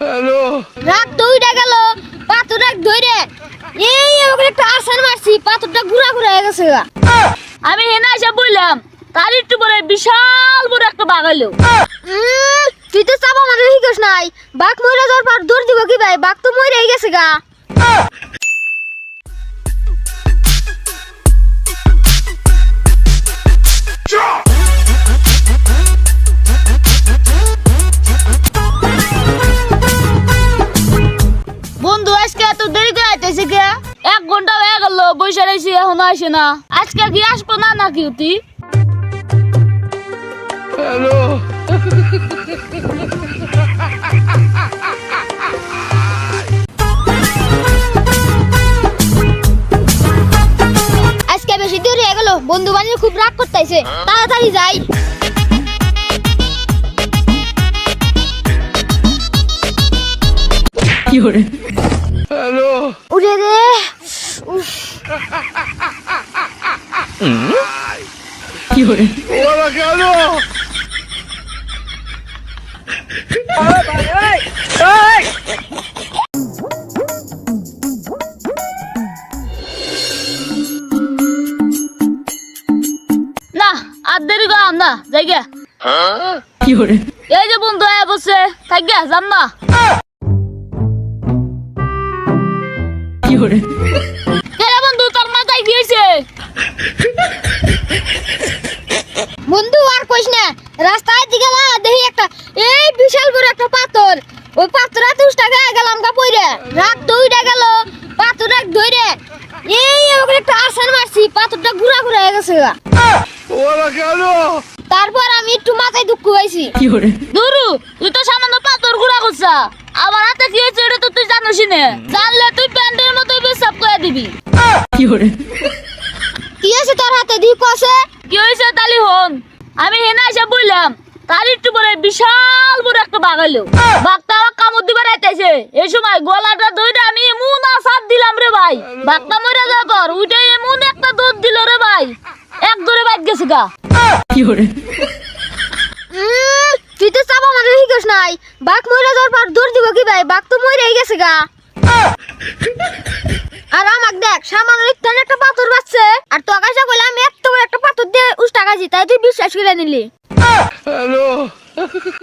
Hello. রাত দুইটা গেল পাথরটা ধরে এই একটা মারছি পাথরটা ঘুরা ঘুরা হয়ে গেছে গা। আমি হেনা এসে বললাম তার একটু পরে বিশাল বড় একটা বাঘ উম, তুই তো চাপা আমাদের শিখিস নাই। বাঘ মরে যাওয়ার পর দৌড় দিব কি ভাই? বাঘ তো মরেই গেছে গা। এত দেরি করে আইতেছে কে এক ঘণ্টা হয়ে গেল বসে রয়েছি এখনও আসে না। আজকে কি আসব না নাকি তুই হ্যালো। আজকে বেশি দেরি হয়ে গেল বন্ধু বানিয়ে খুব রাগ করতেছে। তাড়াতাড়ি যাই। হ্যালো। উড়ে রে উফ, ওরা কেন? না আর দেরি করাম না যাই গে এই যে বন্ধু আয়া বসে। থাক গে যাম না। কেরে। বন্ধু তোর মাথায় কি হয়েছে বন্ধু আর কইস না রাস্তায় দিকে গেলাম দেখি একটা এই বিশাল বড় একটা পাথর। ওই পাথর তুষ টাকা গেলাম গা পইরে। রাত দুইটা গেল পাথর রাখ ধরে এই ওকে একটা আসান মারছি পাথরটা ঘুরা ঘুরা হয়ে গেছে ওরা কেন? তারপর আমি একটু মাথায় দুঃখ পাইছি। দুরু তুই তো সামান্য পাথর ঘুরা করছা। আমার হাতে কি হয়েছে এটা তো তুই জানিস না। জানলে তুই প্যান্টের মতো পেশাব করে দিবি। কি আছে তোর হাতে? দিক আছে কি হয়েছে তালি হন? আমি হেনা এসে বললাম তার একটু পরে বিশাল বড় একটা বাগাইলো বাঘটা আমার কামড় দিবার আইতেছে। এই সময় গলাটা ধরে আমি এমন আসাদ দিলাম রে ভাই। বাঘটা মরে যাওয়ার পর উঠে এমন একটা দৌড় দিল রে ভাই। এক দৌড়ে বাইক গেছে গা। উম, তুই তো চাপা মারে নাই। বাঘ মরে যাওয়ার পর দূর দিব কি ভাই? বাঘ তো মরেই গেছে গা। আর আমাক দেখ সামান্য একটু একটা পাথর বাচ্ছে। আর তো আকাশে কইলাম এত বড় একটা পাথর দিয়ে উষ্টা গাছি তাই তুই বিশ্বাস করে নিলি। হ্যালো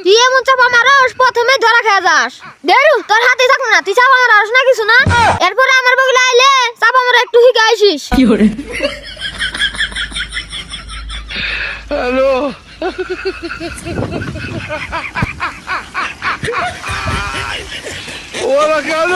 তুই এমন চাপা মারস? প্রথমে ধরা খেয়ে যাস। দেরু তোর হাতে থাকল না তুই চাপা মারস না কিছু না? এরপরে আমার বগলে আইলে চাপা মারা একটু শিখে আইসিস। হ্যালো ওরা কেন